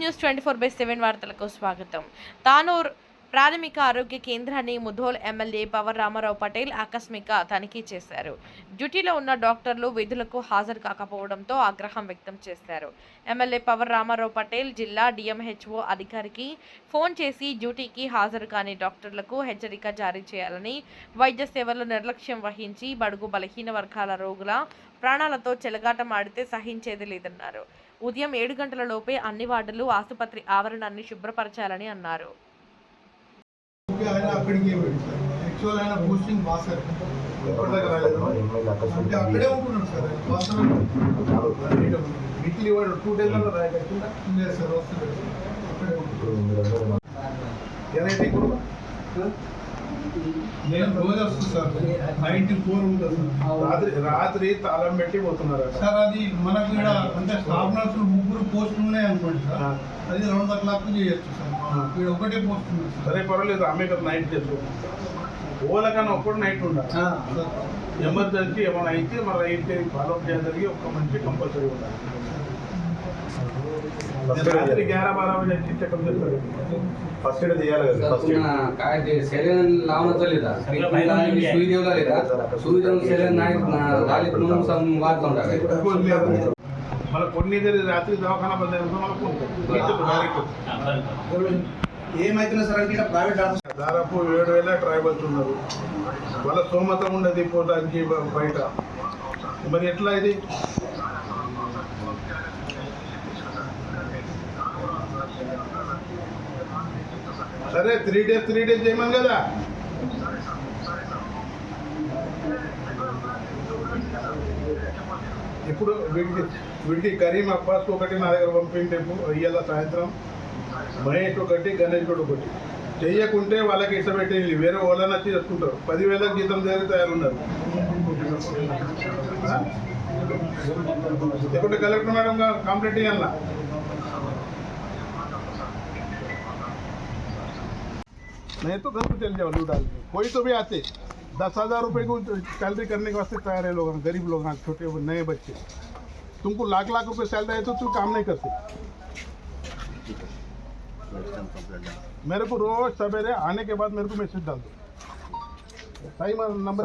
News twenty four by seven వార్తలకు స్వాగతం. తానూర్ ప్రాథమిక ఆరోగ్య కేంద్రాన్ని ముధోల్ ఎమ్మెల్యే పవర్ రామారావు పటేల్ ఆకస్మిక తనిఖీ చేశారు. డ్యూటీలో ఉన్న డాక్టర్లు విధులకు హాజరు కాకపోవడంతో ఆగ్రహం వ్యక్తం చేశారు. ఎమ్మెల్యే పవర్ రామారావు పటేల్ జిల్లా డిఎంహెచ్ఓ అధికారికి ఫోన్ చేసి డ్యూటీకి హాజరు కాని డాక్టర్లకు హెచ్చరిక జారీ చేయాలని వైద్య సేవలు నిర్లక్ష్యం వహించి బడుగు బలహీన వర్గాల రోగుల ప్రాణాలతో చెలగాటమాడితే సహించేది లేదన్నారు. ఉదయం ఏడు గంటల లోపే అన్ని వార్డులు ఆసుపత్రి ఆవరణాన్ని శుభ్రపరచాలని అన్నారు. ఓకే, ఆయన అక్కడికి వెళ్ళి సార్. యాక్చువల్ ఆయన పోస్టింగ్ బాసర్. ఎప్పటిదాకా రాలేదు. అంటే అక్కడే ఉంటున్నాడు సార్. ఆయన వాస్తవం వీక్లీ వాడు టూ డేస్ అలా రాయకుండా లేదు సార్ వస్తున్నాడు అక్కడే ఉంటున్నాడు. ఏదైతే ఇప్పుడు నేను రోజు వస్తుంది సార్ నైన్టీ ఫోర్ ఉంటుంది సార్. రాత్రి రాత్రి తాళం పెట్టి పోతున్నారు సార్ అది మనకు ఇక్కడ అంటే స్టాఫ్ నర్సులు ముగ్గురు పోస్టులు ఉన్నాయి అనుకోండి సార్. అది రెండు క్లాక్ చేయొచ్చు సార్. ఇక్కడ ఒకటే పోస్ట్ ఉంది సార్. పర్వాలేదు. ఆమె నైట్ చేసుకో ఓలకన్నా ఒక్కడు నైట్ ఉండాలి. ఎమర్జెన్సీ ఏమైనా అయితే మన అయితే ఫాలో చేయడానికి ఒక మంచి కంపల్సరీ ఉండాలి. దాదాపు ఏడు వేల ట్రైబల్స్ ఉన్నారు. వాళ్ళ సోమతం ఉండదు పోటానికి బయట. మరి ఎట్లా ఇది? సరే త్రీ డేస్ త్రీ డేస్ చేయమని కదా. ఇప్పుడు వీటికి వీటికి కరీం అబ్బాస్ ఒకటి నా దగ్గర పంపింటే ఇయ్యాల సాయంత్రం. మహేష్ ఒకటి గణేష్ ఒకటి. చెయ్యకుంటే వాళ్ళకి ఇష్టపెట్టేయండి వేరే వాళ్ళని వచ్చి చేసుకుంటారు. పదివేల జీతం దగ్గర తయారున్నారు. ఆ? కలెక్టర్ మేడం కంప్లీట్ ఇవ్వాలా नहीं तो घर पर चल जाओ, लूट डाल के कोई तो भी आते। दस हज़ार रुपये को सैलरी करने के वास्ते तैयार है लोग गरीब लोग हैं, छोटे नए बच्चे। तुमको लाख लाख रुपये सैलरी है तो तू काम नहीं करते। मेरे को रोज सवेरे आने के बाद मेरे को मैसेज डाल दो। Time number